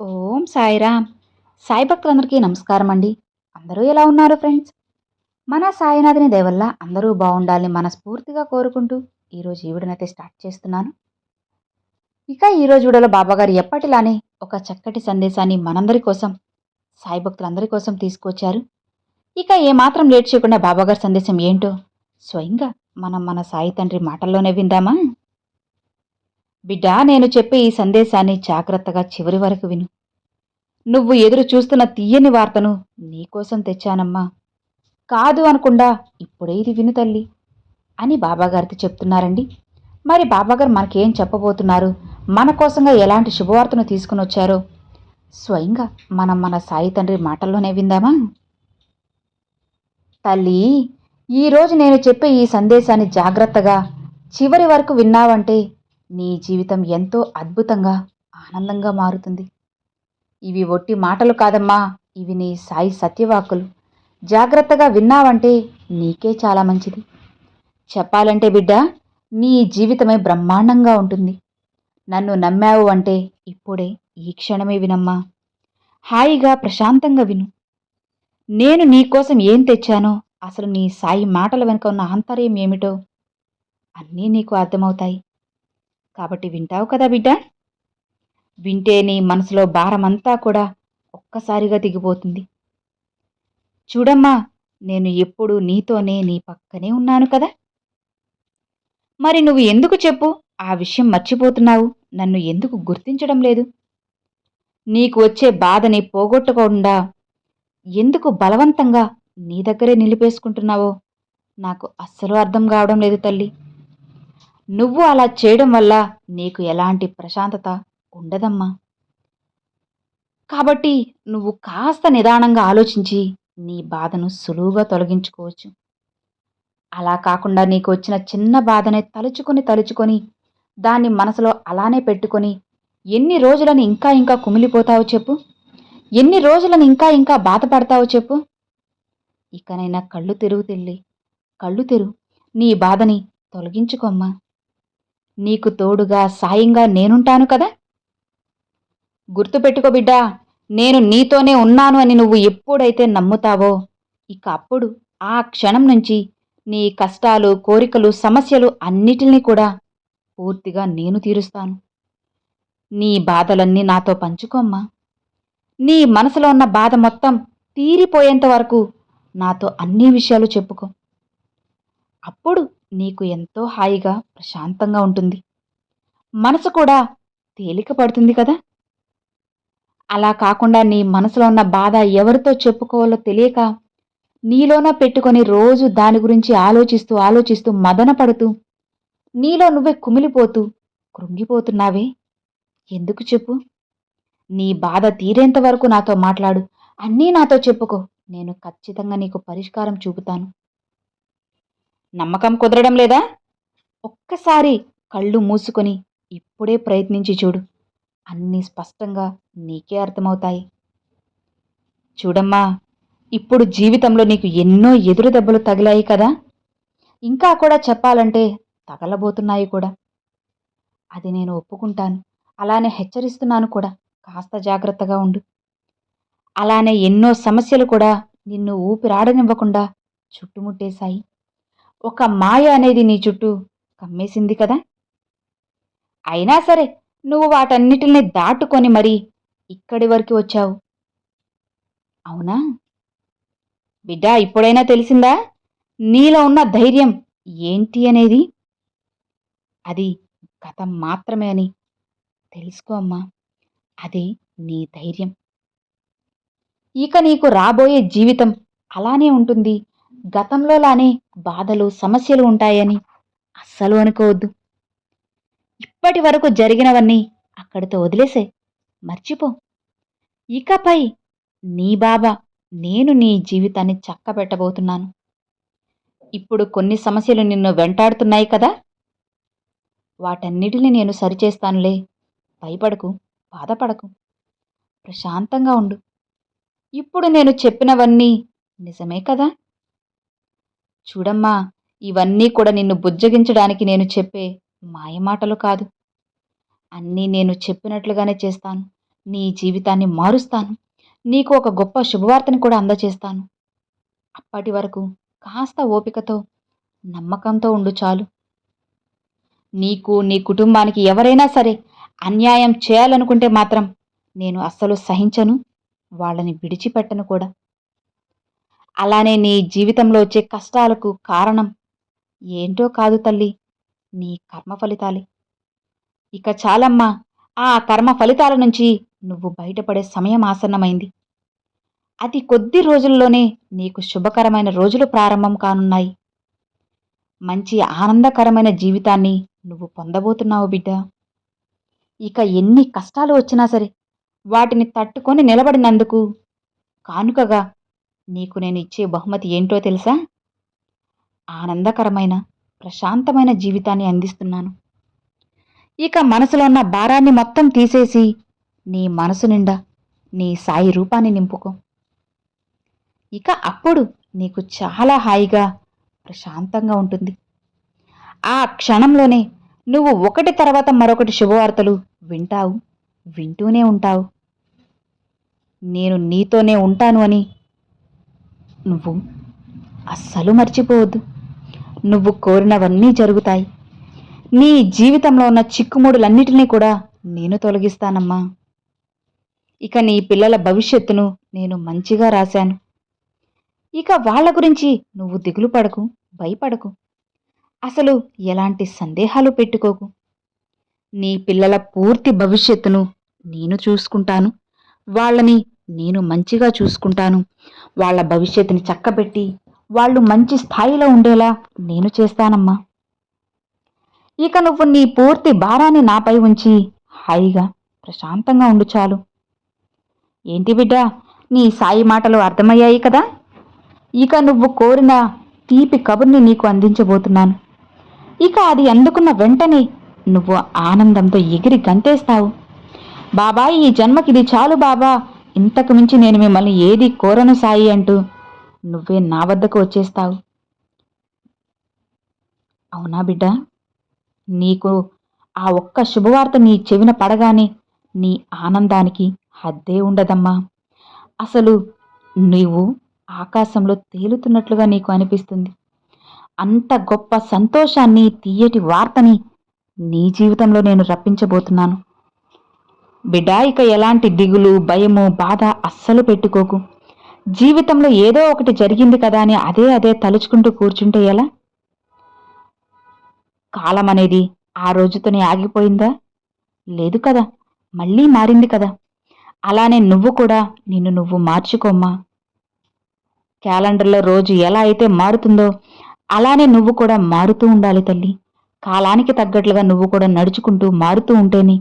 ఓం సాయిరామ్. సాయి భక్తులందరికీ నమస్కారం అండి అందరూ ఎలా ఉన్నారు ఫ్రెండ్స్? మన సాయినాథుని దయవల్ల అందరూ బాగుండాలని మనస్ఫూర్తిగా కోరుకుంటూ ఈరోజు ఈ వీడియోనైతే స్టార్ట్ చేస్తున్నాను. ఇక ఈరోజు వీడియోలో బాబాగారు ఎప్పటిలానే ఒక చక్కటి సందేశాన్ని మనందరి కోసం సాయి భక్తులందరి కోసం తీసుకొచ్చారు. ఇక ఏమాత్రం లేట్ చేయకుండా బాబాగారి సందేశం ఏంటో స్వయంగా మనం మన సాయి తండ్రి మాటల్లోనే విందామా? బిడ్డా నేను చెప్పే ఈ సందేశాన్ని జాగ్రత్తగా చివరి వరకు విను. నువ్వు ఎదురు చూస్తున్న తీయని వార్తను నీకోసం తెచ్చానమ్మా. కాదు అనకుండా ఇప్పుడే ఇది విను తల్లి అని బాబాగారితో చెప్తున్నారండి. మరి బాబాగారు మనకేం చెప్పబోతున్నారు? మన కోసంగా ఎలాంటి శుభవార్తను తీసుకుని వచ్చారో? స్వయంగా మనం మన సాయి తండ్రి మాటల్లోనే విందామా? తల్లి ఈరోజు నేను చెప్పే ఈ సందేశాన్ని జాగ్రత్తగా చివరి వరకు విన్నావంటే నీ జీవితం ఎంతో అద్భుతంగా ఆనందంగా మారుతుంది. ఇవి ఒట్టి మాటలు కాదమ్మా ఇవి నీ సాయి సత్యవాకులు జాగ్రత్తగా విన్నావంటే నీకే చాలా మంచిది. చెప్పాలంటే బిడ్డ నీ జీవితమే బ్రహ్మాండంగా ఉంటుంది. నన్ను నమ్మావు అంటే ఇప్పుడే ఈ క్షణమే వినమ్మా. హాయిగా ప్రశాంతంగా విను. నేను నీకోసం ఏం తెచ్చానో అసలు నీ సాయి మాటల వెనుక ఉన్న ఆంతర్యం ఏమిటో అన్నీ నీకు అర్థమవుతాయి. కాబట్టి వింటావు కదా బిడ్డ? వింటే నీ మనసులో భారమంతా కూడా ఒక్కసారిగా దిగిపోతుంది. చూడమ్మా నేను ఎప్పుడు నీతోనే నీ పక్కనే ఉన్నాను కదా? మరి నువ్వు ఎందుకు చెప్పు? ఆ విషయం మర్చిపోతున్నావు. నన్ను ఎందుకు గుర్తించడం లేదు? నీకు వచ్చే బాధని పోగొట్టకుండా ఎందుకు బలవంతంగా నీ దగ్గరే నిలిపేసుకుంటున్నావో నాకు అస్సలు అర్థం కావడం లేదు తల్లి. నువ్వు అలా చేయడం వల్ల నీకు ఎలాంటి ప్రశాంతత ఉండదమ్మా. కాబట్టి నువ్వు కాస్త నిదానంగా ఆలోచించి నీ బాధను సులువుగా తొలగించుకోవచ్చు. అలా కాకుండా నీకు వచ్చిన చిన్న బాధని తలుచుకొని తలుచుకొని దాన్ని మనసులో అలానే పెట్టుకొని ఎన్ని రోజులను ఇంకా ఇంకా కుమిలిపోతావో చెప్పు. ఎన్ని రోజులను ఇంకా ఇంకా బాధపడతావో చెప్పు. ఇకనైనా కళ్ళు తెరువు తెల్లి. కళ్ళు తెరు నీ బాధని తొలగించుకోమ్మా. నీకు తోడుగా సాయంగా నేనుంటాను కదా? గుర్తుపెట్టుకో బిడ్డా నేను నీతోనే ఉన్నాను అని నువ్వు ఎప్పుడైతే నమ్ముతావో ఇక అప్పుడు ఆ క్షణం నుంచి నీ కష్టాలు కోరికలు సమస్యలు అన్నిటినీ కూడా పూర్తిగా నేను తీరుస్తాను. నీ బాధలన్నీ నాతో పంచుకోమ్మా నీ మనసులో ఉన్న బాధ మొత్తం తీరిపోయేంత వరకు నాతో అన్ని విషయాలు చెప్పుకో. అప్పుడు నీకు ఎంతో హాయిగా ప్రశాంతంగా ఉంటుంది. మనసు కూడా తేలిక పడుతుంది కదా? అలా కాకుండా నీ మనసులో ఉన్న బాధ ఎవరితో చెప్పుకోవాలో తెలియక నీలోన పెట్టుకొని రోజు దాని గురించి ఆలోచిస్తూ ఆలోచిస్తూ మదన పడుతూ నీలో నువ్వే కుమిలిపోతూ కృంగిపోతున్నావే? ఎందుకు చెప్పు? నీ బాధ తీరేంత వరకు నాతో మాట్లాడు. అన్నీ నాతో చెప్పుకో. నేను ఖచ్చితంగా నీకు పరిష్కారం చూపుతాను. నమ్మకం కుదరడం లేదా? ఒక్కసారి కళ్ళు మూసుకొని ఇప్పుడే ప్రయత్నించి చూడు. అన్నీ స్పష్టంగా నీకే అర్థమవుతాయి. చూడమ్మా ఇప్పుడు జీవితంలో నీకు ఎన్నో ఎదురు దెబ్బలు తగిలాయి కదా? ఇంకా కూడా చెప్పాలంటే తగలబోతున్నాయి కూడా. అది నేను ఒప్పుకుంటాను. అలానే హెచ్చరిస్తున్నాను కూడా. కాస్త జాగ్రత్తగా ఉండు. అలానే ఎన్నో సమస్యలు కూడా నిన్ను ఊపిరాడనివ్వకుండా చుట్టుముట్టేశాయి. ఒక మాయ అనేది నీ చుట్టూ కమ్మేసింది కదా? అయినా సరే నువ్వు వాటన్నిటిని దాటుకొని మరి ఇక్కడి వరకు వచ్చావు. అవునా? బిడ్డ ఇప్పుడైనా తెలిసిందా? నీలో ఉన్న ధైర్యం ఏంటి అనేది? అది గతం మాత్రమే అని తెలుసుకో అమ్మా. అదే నీ ధైర్యం. ఇక నీకు రాబోయే జీవితం అలానే ఉంటుంది. గతంలోలానే బాధలు సమస్యలు ఉంటాయని అస్సలు అనుకోవద్దు. ఇప్పటి వరకు జరిగినవన్నీ అక్కడితో వదిలేసే. మర్చిపో. ఇకపై నీ బాబా నేను నీ జీవితాన్ని చక్కబెట్టబోతున్నాను. ఇప్పుడు కొన్ని సమస్యలు నిన్ను వెంటాడుతున్నాయి కదా? వాటన్నిటిని నేను సరిచేస్తానులే. భయపడకు బాధపడకు. ప్రశాంతంగా ఉండు. ఇప్పుడు నేను చెప్పినవన్నీ నిజమే కదా? చూడమ్మా ఇవన్నీ కూడా నిన్ను బుజ్జగించడానికి నేను చెప్పే మాయమాటలు కాదు. అన్నీ నేను చెప్పినట్లుగానే చేస్తాను. నీ జీవితాన్ని మారుస్తాను. నీకు ఒక గొప్ప శుభవార్తని కూడా అందచేస్తాను అప్పటి వరకు కాస్త ఓపికతో నమ్మకంతో ఉండు చాలు. నీకు నీ కుటుంబానికి ఎవరైనా సరే అన్యాయం చేయాలనుకుంటే మాత్రం నేను అస్సలు సహించను. వాళ్ళని విడిచిపెట్టను కూడా. అలానే నీ జీవితంలో వచ్చే కష్టాలకు కారణం ఏంటో కాదు తల్లి నీ కర్మ ఫలితాలే. ఇక చాలమ్మా ఆ కర్మ ఫలితాల నుంచి నువ్వు బయటపడే సమయం ఆసన్నమైంది. అతి కొద్ది రోజుల్లోనే నీకు శుభకరమైన రోజులు ప్రారంభం కానున్నాయి. మంచి ఆనందకరమైన జీవితాన్ని నువ్వు పొందబోతున్నావు బిడ్డ. ఇక ఎన్ని కష్టాలు వచ్చినా సరే వాటిని తట్టుకొని నిలబడినందుకు కానుకగా నీకు నేను ఇచ్చే బహుమతి ఏంటో తెలుసా? ఆనందకరమైన ప్రశాంతమైన జీవితాన్ని అందిస్తున్నాను. ఇక మనసులో ఉన్న భారాన్ని మొత్తం తీసేసి నీ మనసు నిండా నీ సాయి రూపాన్ని నింపుకో. ఇక అప్పుడు నీకు చాలా హాయిగా ప్రశాంతంగా ఉంటుంది. ఆ క్షణంలోనే నువ్వు ఒకటి తర్వాత మరొకటి శుభవార్తలు వింటావు వింటూనే ఉంటావు. నేను నీతోనే ఉంటాను అని నువ్వు అస్సలు మర్చిపోవద్దు. నువ్వు కోరినవన్నీ జరుగుతాయి. నీ జీవితంలో ఉన్న చిక్కుముడులన్నిటినీ కూడా నేను తొలగిస్తానమ్మా. ఇక నీ పిల్లల భవిష్యత్తును నేను మంచిగా రాశాను. ఇక వాళ్ళ గురించి నువ్వు దిగులు పడకు భయపడకు. అసలు ఎలాంటి సందేహాలు పెట్టుకోకు. నీ పిల్లల పూర్తి భవిష్యత్తును నేను చూసుకుంటాను. వాళ్ళని నేను మంచిగా చూసుకుంటాను. వాళ్ళ భవిష్యత్తుని చక్కబెట్టి వాళ్ళు మంచి స్థాయిలో ఉండేలా నేను చేస్తానమ్మా. ఇక నువ్వు నీ పూర్తి భారాన్ని నాపై ఉంచి హాయిగా ప్రశాంతంగా ఉండు చాలు. ఏంటి బిడ్డ నీ సాయి మాటలు అర్థమయ్యాయి కదా? ఇక నువ్వు కోరిన తీపి కబుర్ని నీకు అందించబోతున్నాను. ఇక అది అందుకున్న వెంటనే నువ్వు ఆనందంతో ఎగిరి గంతేస్తావు. బాబా ఈ జన్మకిది చాలు బాబా. ఇంతకు మించి నేను మిమ్మల్ని ఏది కోరను సాయి అంటూ నువ్వే నా వద్దకు వచ్చేస్తావు. అవునా బిడ్డ? నీకు ఆ ఒక్క శుభవార్త నీ చెవిన పడగానే నీ ఆనందానికి హద్దే ఉండదమ్మా. అసలు నీవు ఆకాశంలో తేలుతున్నట్లుగా నీకు అనిపిస్తుంది. అంత గొప్ప సంతోషాన్ని తీయటి వార్తని నీ జీవితంలో నేను రప్పించబోతున్నాను. బిడ్డా ఇక ఎలాంటి దిగులు భయము బాధ అస్సలు పెట్టుకోకు. జీవితంలో ఏదో ఒకటి జరిగింది కదా అని అదే అదే తలుచుకుంటూ కూర్చుంటే ఎలా? కాలం అనేది ఆ రోజుతోనే ఆగిపోయిందా? లేదు కదా మళ్ళీ మారింది కదా. అలానే నువ్వు కూడా నిన్ను నువ్వు మార్చుకోమ్మా. క్యాలెండర్లో రోజు ఎలా అయితే మారుతుందో అలానే నువ్వు కూడా మారుతూ ఉండాలి తల్లి. కాలానికి తగ్గట్లుగా నువ్వు కూడా నడుచుకుంటూ మారుతూ ఉంటేనే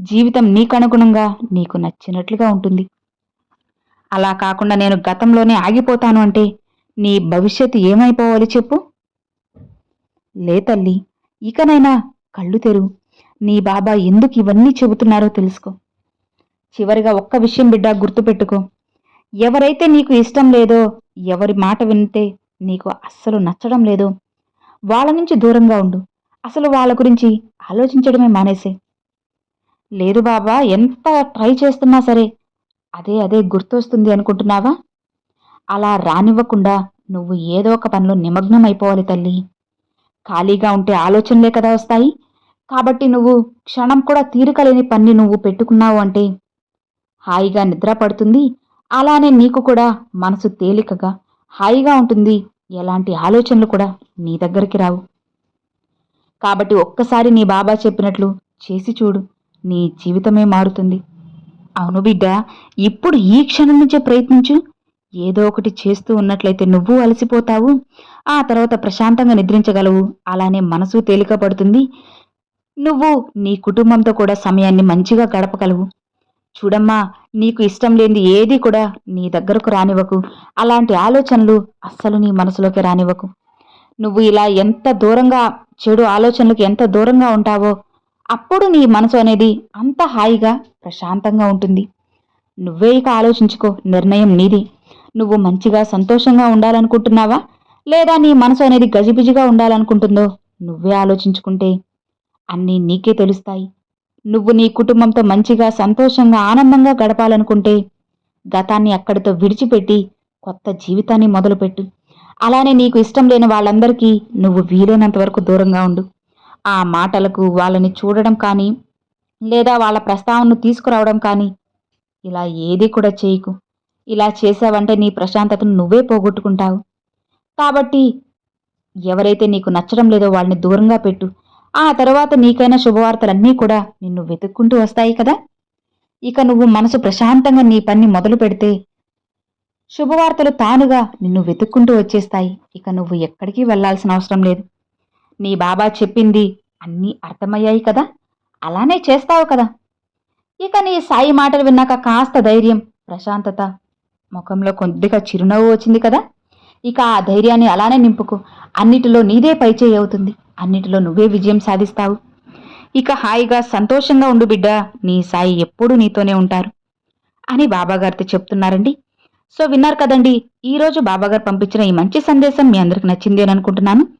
జీవితం నీకనుగుణంగా నీకు నచ్చినట్లుగా ఉంటుంది. అలా కాకుండా నేను గతంలోనే ఆగిపోతాను అంటే నీ భవిష్యత్తు ఏమైపోవాలి చెప్పు? లే తల్లి ఇకనైనా కళ్ళు తెరువు నీ బాబా ఎందుకు ఇవన్నీ చెబుతున్నారో తెలుసుకో. చివరిగా ఒక్క విషయం బిడ్డ గుర్తుపెట్టుకో. ఎవరైతే నీకు ఇష్టం లేదో ఎవరి మాట వింటే నీకు అస్సలు నచ్చడం లేదో వాళ్ళ నుంచి దూరంగా ఉండు. అసలు వాళ్ళ గురించి ఆలోచించడమే మానేసే. లేదు బాబా ఎంత ట్రై చేస్తున్నా సరే. అదే అదే గుర్తొస్తుంది అనుకుంటున్నావా? అలా రానివ్వకుండా నువ్వు ఏదో ఒక పనిలో నిమగ్నం అయిపోవాలి తల్లి. ఖాళీగా ఉంటే ఆలోచనలే కదా వస్తాయి. కాబట్టి నువ్వు క్షణం కూడా తీరికలేని పని నువ్వు పెట్టుకున్నావు అంటే హాయిగా నిద్ర పడుతుంది. అలానే నీకు కూడా మనసు తేలికగా హాయిగా ఉంటుంది. ఎలాంటి ఆలోచనలు కూడా నీ దగ్గరికి రావు. కాబట్టి ఒక్కసారి నీ బాబా చెప్పినట్లు చేసి చూడు. నీ జీవితమే మారుతుంది. అవును బిడ్డ ఇప్పుడు ఈ క్షణం నుంచే ప్రయత్నించు. ఏదో ఒకటి చేస్తూ ఉన్నట్లయితే నువ్వు అలసిపోతావు. ఆ తర్వాత ప్రశాంతంగా నిద్రించగలవు. అలానే మనసు తేలిక పడుతుంది. నువ్వు నీ కుటుంబంతో కూడా సమయాన్ని మంచిగా గడపగలవు. చూడమ్మా నీకు ఇష్టం లేని ఏది కూడా నీ దగ్గరకు రానివ్వకు. అలాంటి ఆలోచనలు అస్సలు నీ మనసులోకి రానివ్వకు. నువ్వు ఇలా ఎంత దూరంగా చెడు ఆలోచనలకు ఎంత దూరంగా ఉంటావో అప్పుడు నీ మనసు అనేది అంత హాయిగా ప్రశాంతంగా ఉంటుంది. నువ్వే ఇక ఆలోచించుకో నిర్ణయం నీది. నువ్వు మంచిగా సంతోషంగా ఉండాలనుకుంటున్నావా? లేదా నీ మనసు అనేది గజిబిజిగా ఉండాలనుకుంటుందో నువ్వే ఆలోచించుకుంటే అన్నీ నీకే తెలుస్తాయి. నువ్వు నీ కుటుంబంతో మంచిగా సంతోషంగా ఆనందంగా గడపాలనుకుంటే గతాన్ని అక్కడితో విడిచిపెట్టి కొత్త జీవితాన్ని మొదలుపెట్టు. అలానే నీకు ఇష్టం లేని వాళ్ళందరికీ నువ్వు వీలైనంత వరకు దూరంగా ఉండు. ఆ మాటలకు వాళ్ళని చూడడం కానీ లేదా వాళ్ళ ప్రస్తావనను తీసుకురావడం కానీ ఇలా ఏది కూడా చేయకు. ఇలా చేసావంటే నీ ప్రశాంతతను నువ్వే పోగొట్టుకుంటావు. కాబట్టి ఎవరైతే నీకు నచ్చడం లేదో వాళ్ళని దూరంగా పెట్టు. ఆ తర్వాత నీకైన శుభవార్తలన్నీ కూడా నిన్ను వెతుక్కుంటూ వస్తాయి కదా? ఇక నువ్వు మనసు ప్రశాంతంగా నీ పని మొదలు పెడితే శుభవార్తలు తానుగా నిన్ను వెతుక్కుంటూ వచ్చేస్తాయి. ఇక నువ్వు ఎక్కడికి వెళ్ళాల్సిన అవసరం లేదు. నీ బాబా చెప్పింది అన్నీ అర్థమయ్యాయి కదా? అలానే చేస్తావు కదా? ఇక నీ సాయి మాటలు విన్నాక కాస్త ధైర్యం ప్రశాంతత. ముఖంలో కొద్దిగా చిరునవ్వు వచ్చింది కదా? ఇక ఆ ధైర్యాన్ని అలానే నింపుకో. అన్నిటిలో నీదే పైచేయి అవుతుంది. అన్నిటిలో నువ్వే విజయం సాధిస్తావు. ఇక హాయిగా సంతోషంగా ఉండు బిడ్డ. నీ సాయి ఎప్పుడూ నీతోనే ఉంటారు. అని బాబాగారితో చెప్తున్నారండి. సో విన్నారు కదండి ఈరోజు బాబాగారు పంపించిన ఈ మంచి సందేశం మీ అందరికి నచ్చింది అని అనుకుంటున్నాను.